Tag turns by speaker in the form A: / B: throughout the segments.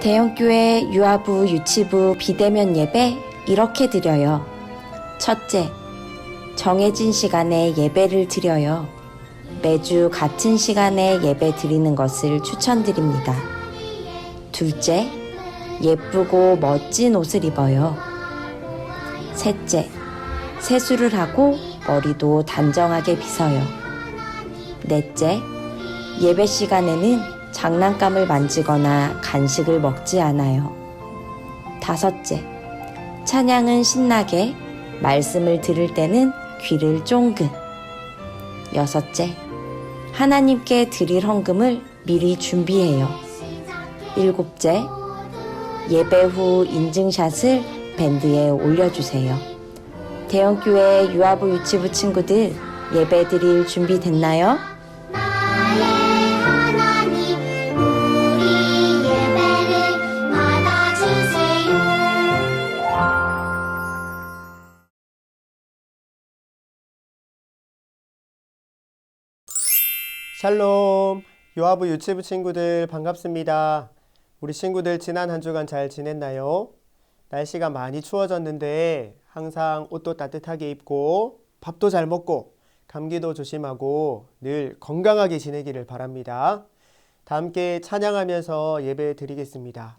A: 대형교회 유아부, 유치부, 비대면 예배 이렇게 드려요. 첫째, 정해진 시간에 예배를 드려요. 매주 같은 시간에 예배 드리는 것을 추천드립니다. 둘째, 예쁘고 멋진 옷을 입어요. 셋째, 세수를 하고 머리도 단정하게 빗어요. 넷째, 예배 시간에는 장난감을 만지거나 간식을 먹지 않아요. 다섯째, 찬양은 신나게, 말씀을 들을 때는 귀를 쫑긋. 여섯째, 하나님께 드릴 헌금을 미리 준비해요. 일곱째, 예배 후 인증샷을 밴드에 올려주세요. 대형교회 유아부 유치부 친구들 예배 드릴 준비 됐나요?
B: 샬롬 요아부 유치부 친구들 반갑습니다. 우리 친구들 지난 한 주간 잘 지냈나요? 날씨가 많이 추워졌는데 항상 옷도 따뜻하게 입고 밥도 잘 먹고 감기도 조심하고 늘 건강하게 지내기를 바랍니다. 다 함께 찬양하면서 예배 드리겠습니다.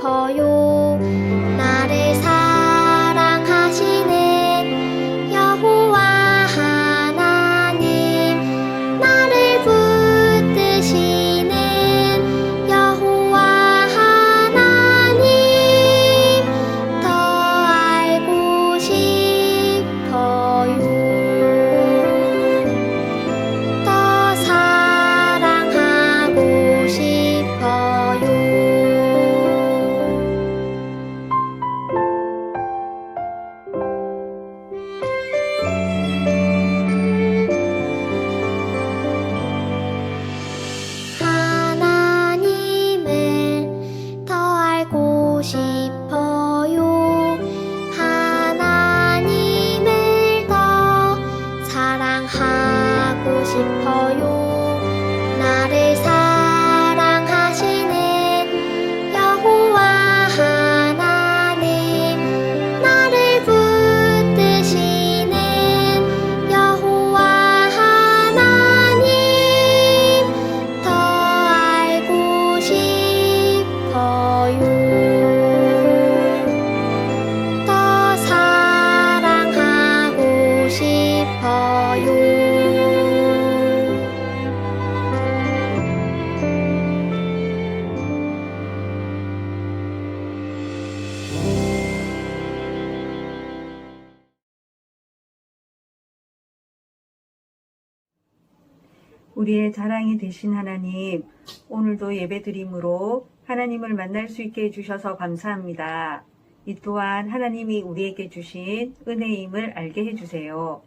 C: พอ
D: 우리의 자랑이 되신 하나님, 오늘도 예배드림으로 하나님을 만날 수 있게 해주셔서 감사합니다. 이 또한 하나님이 우리에게 주신 은혜임을 알게 해주세요.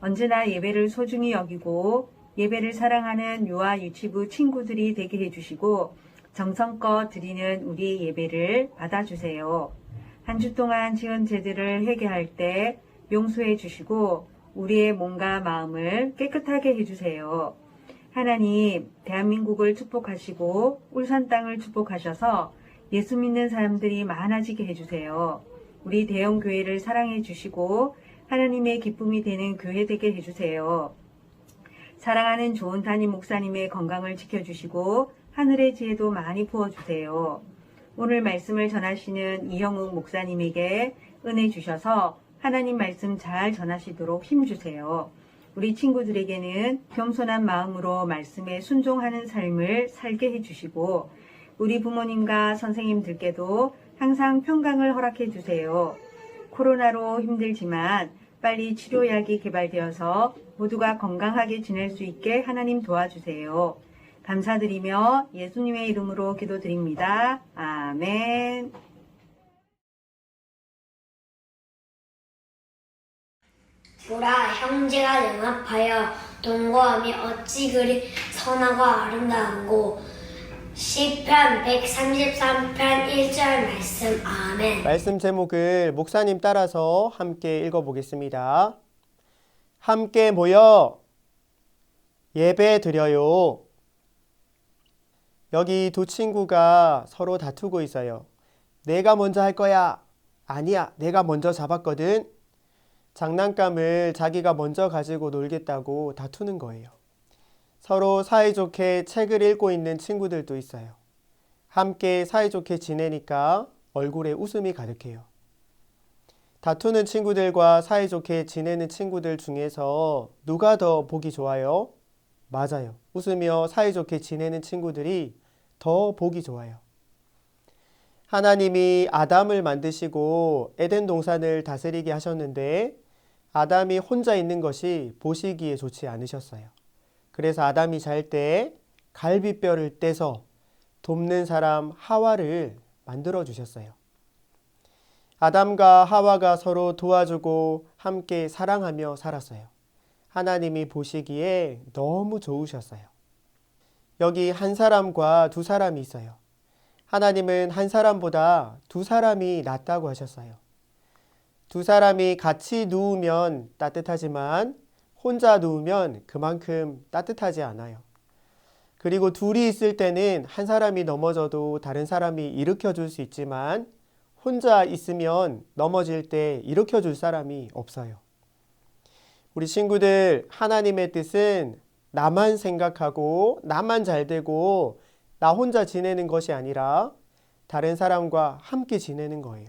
D: 언제나 예배를 소중히 여기고 예배를 사랑하는 유아 유치부 친구들이 되게 해주시고 정성껏 드리는 우리 예배를 받아주세요. 한 주 동안 지은 죄들을 회개할 때 용서해 주시고 우리의 몸과 마음을 깨끗하게 해주세요. 하나님, 대한민국을 축복하시고 울산 땅을 축복하셔서 예수 믿는 사람들이 많아지게 해주세요. 우리 대형 교회를 사랑해 주시고 하나님의 기쁨이 되는 교회 되게 해주세요. 사랑하는 좋은 담임 목사님의 건강을 지켜주시고 하늘의 지혜도 많이 부어주세요. 오늘 말씀을 전하시는 이형욱 목사님에게 은혜 주셔서 하나님 말씀 잘 전하시도록 힘 주세요. 우리 친구들에게는 겸손한 마음으로 말씀에 순종하는 삶을 살게 해주시고 우리 부모님과 선생님들께도 항상 평강을 허락해 주세요. 코로나로 힘들지만 빨리 치료약이 개발되어서 모두가 건강하게 지낼 수 있게 하나님 도와주세요. 감사드리며 예수님의 이름으로 기도드립니다. 아멘.
E: 보라 형제가 연합하여 동거함이 어찌 그리 선하고 아름다운고 시편 133편 1절 말씀 아멘
B: 말씀 제목을 목사님 따라서 함께 읽어보겠습니다. 함께 모여 예배 드려요. 여기 두 친구가 서로 다투고 있어요. 내가 먼저 할 거야. 아니야, 내가 먼저 잡았거든. 장난감을 자기가 먼저 가지고 놀겠다고 다투는 거예요. 서로 사이좋게 책을 읽고 있는 친구들도 있어요. 함께 사이좋게 지내니까 얼굴에 웃음이 가득해요. 다투는 친구들과 사이좋게 지내는 친구들 중에서 누가 더 보기 좋아요? 맞아요. 웃으며 사이좋게 지내는 친구들이 더 보기 좋아요. 하나님이 아담을 만드시고 에덴 동산을 다스리게 하셨는데 아담이 혼자 있는 것이 보시기에 좋지 않으셨어요. 그래서 아담이 잘 때 갈비뼈를 떼서 돕는 사람 하와를 만들어 주셨어요. 아담과 하와가 서로 도와주고 함께 사랑하며 살았어요. 하나님이 보시기에 너무 좋으셨어요. 여기 한 사람과 두 사람이 있어요. 하나님은 한 사람보다 두 사람이 낫다고 하셨어요. 두 사람이 같이 누우면 따뜻하지만 혼자 누우면 그만큼 따뜻하지 않아요. 그리고 둘이 있을 때는 한 사람이 넘어져도 다른 사람이 일으켜 줄 수 있지만 혼자 있으면 넘어질 때 일으켜 줄 사람이 없어요. 우리 친구들, 하나님의 뜻은 나만 생각하고 나만 잘 되고 나 혼자 지내는 것이 아니라 다른 사람과 함께 지내는 거예요.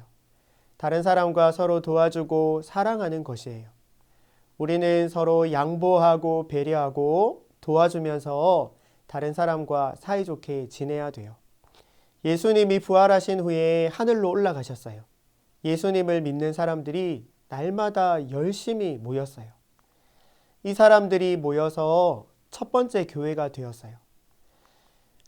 B: 다른 사람과 서로 도와주고 사랑하는 것이에요. 우리는 서로 양보하고 배려하고 도와주면서 다른 사람과 사이좋게 지내야 돼요. 예수님이 부활하신 후에 하늘로 올라가셨어요. 예수님을 믿는 사람들이 날마다 열심히 모였어요. 이 사람들이 모여서 첫 번째 교회가 되었어요.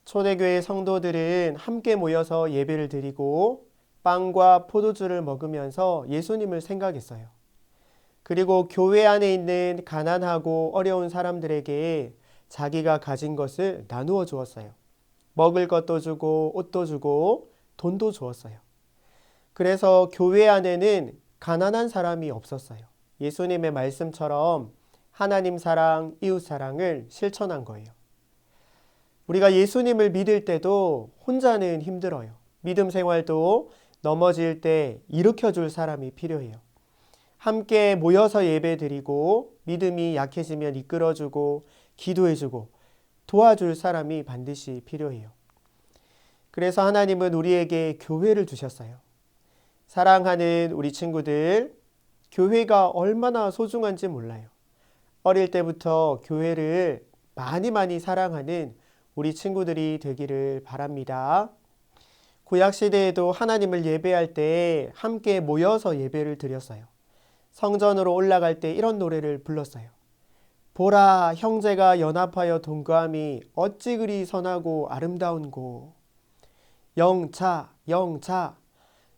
B: 초대교회 성도들은 함께 모여서 예배를 드리고 빵과 포도주를 먹으면서 예수님을 생각했어요. 그리고 교회 안에 있는 가난하고 어려운 사람들에게 자기가 가진 것을 나누어 주었어요. 먹을 것도 주고 옷도 주고 돈도 주었어요. 그래서 교회 안에는 가난한 사람이 없었어요. 예수님의 말씀처럼 하나님 사랑, 이웃 사랑을 실천한 거예요. 우리가 예수님을 믿을 때도 혼자는 힘들어요. 믿음 생활도 넘어질 때 일으켜 줄 사람이 필요해요. 함께 모여서 예배 드리고 믿음이 약해지면 이끌어 주고 기도해 주고 도와줄 사람이 반드시 필요해요. 그래서 하나님은 우리에게 교회를 주셨어요. 사랑하는 우리 친구들, 교회가 얼마나 소중한지 몰라요. 어릴 때부터 교회를 많이 많이 사랑하는 우리 친구들이 되기를 바랍니다. 구약 시대에도 하나님을 예배할 때 함께 모여서 예배를 드렸어요. 성전으로 올라갈 때 이런 노래를 불렀어요. 보라 형제가 연합하여 동거함이 어찌 그리 선하고 아름다운고 영차 영차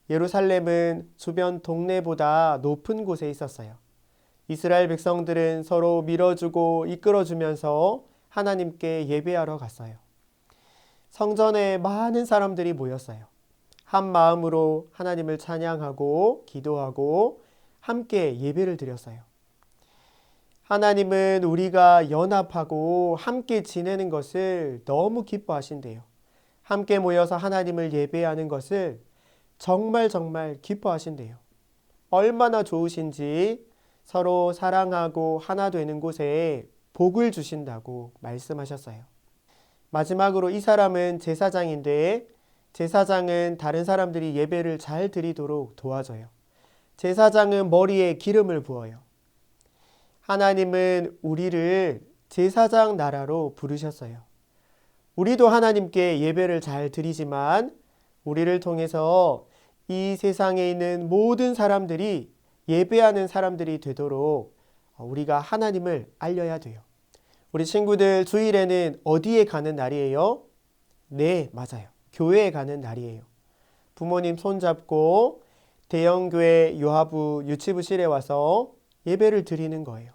B: 예루살렘은 주변 동네보다 높은 곳에 있었어요. 이스라엘 백성들은 서로 밀어주고 이끌어주면서 하나님께 예배하러 갔어요. 성전에 많은 사람들이 모였어요. 한 마음으로 하나님을 찬양하고 기도하고 함께 예배를 드렸어요. 하나님은 우리가 연합하고 함께 지내는 것을 너무 기뻐하신대요. 함께 모여서 하나님을 예배하는 것을 정말 정말 기뻐하신대요. 얼마나 좋으신지 서로 사랑하고 하나 되는 곳에 복을 주신다고 말씀하셨어요. 마지막으로 이 사람은 제사장인데 제사장은 다른 사람들이 예배를 잘 드리도록 도와줘요. 제사장은 머리에 기름을 부어요. 하나님은 우리를 제사장 나라로 부르셨어요. 우리도 하나님께 예배를 잘 드리지만 우리를 통해서 이 세상에 있는 모든 사람들이 예배하는 사람들이 되도록 우리가 하나님을 알려야 돼요. 우리 친구들 주일에는 어디에 가는 날이에요? 네, 맞아요. 교회에 가는 날이에요. 부모님 손잡고 대형교회 요하부 유치부실에 와서 예배를 드리는 거예요.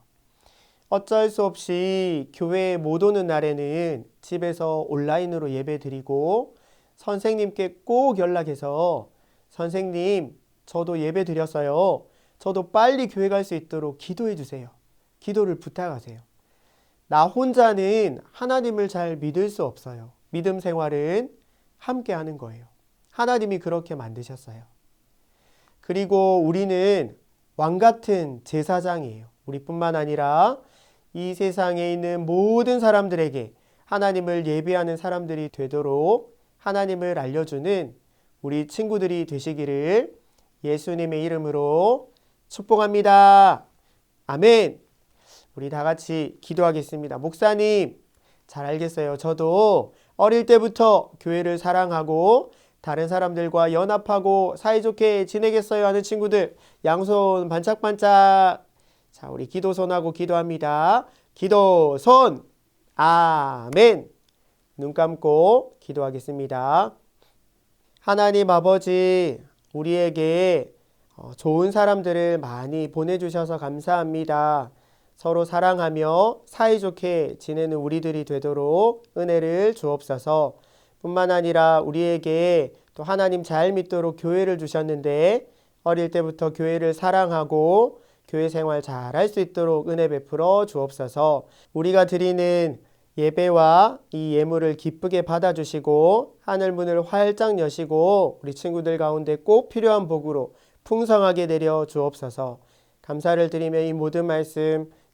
B: 어쩔 수 없이 교회에 못 오는 날에는 집에서 온라인으로 예배 드리고 선생님께 꼭 연락해서 선생님, 저도 예배 드렸어요. 저도 빨리 교회 갈 수 있도록 기도해 주세요. 기도를 부탁하세요. 나 혼자는 하나님을 잘 믿을 수 없어요. 믿음 생활은 함께 하는 거예요. 하나님이 그렇게 만드셨어요. 그리고 우리는 왕 같은 제사장이에요. 우리뿐만 아니라 이 세상에 있는 모든 사람들에게 하나님을 예배하는 사람들이 되도록 하나님을 알려주는 우리 친구들이 되시기를 예수님의 이름으로 축복합니다. 아멘. 우리 다 같이 기도하겠습니다. 목사님, 잘 알겠어요. 저도 어릴 때부터 교회를 사랑하고 다른 사람들과 연합하고 사이좋게 지내겠어요 하는 친구들 양손 반짝반짝 자 우리 기도손하고 기도합니다. 기도손 아멘 눈 감고 기도하겠습니다. 하나님 아버지 우리에게 어, 좋은 사람들을 많이 보내주셔서 감사합니다. 서로 사랑하며 사이좋게 지내는 우리들이 되도록 은혜를 주옵소서. 뿐만 아니라 우리에게 또 하나님 잘 믿도록 교회를 주셨는데 어릴 때부터 교회를 사랑하고 교회 생활 잘 할 수 있도록 은혜 베풀어 주옵소서. 우리가 드리는 예배와 이 예물을 기쁘게 받아주시고 하늘 문을 활짝 여시고 우리 친구들 가운데 꼭 필요한 복으로 풍성하게 내려 주옵소서. 감사를 드리며 이 모든 말씀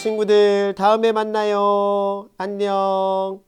B: 친구들 다음에 만나요. 안녕.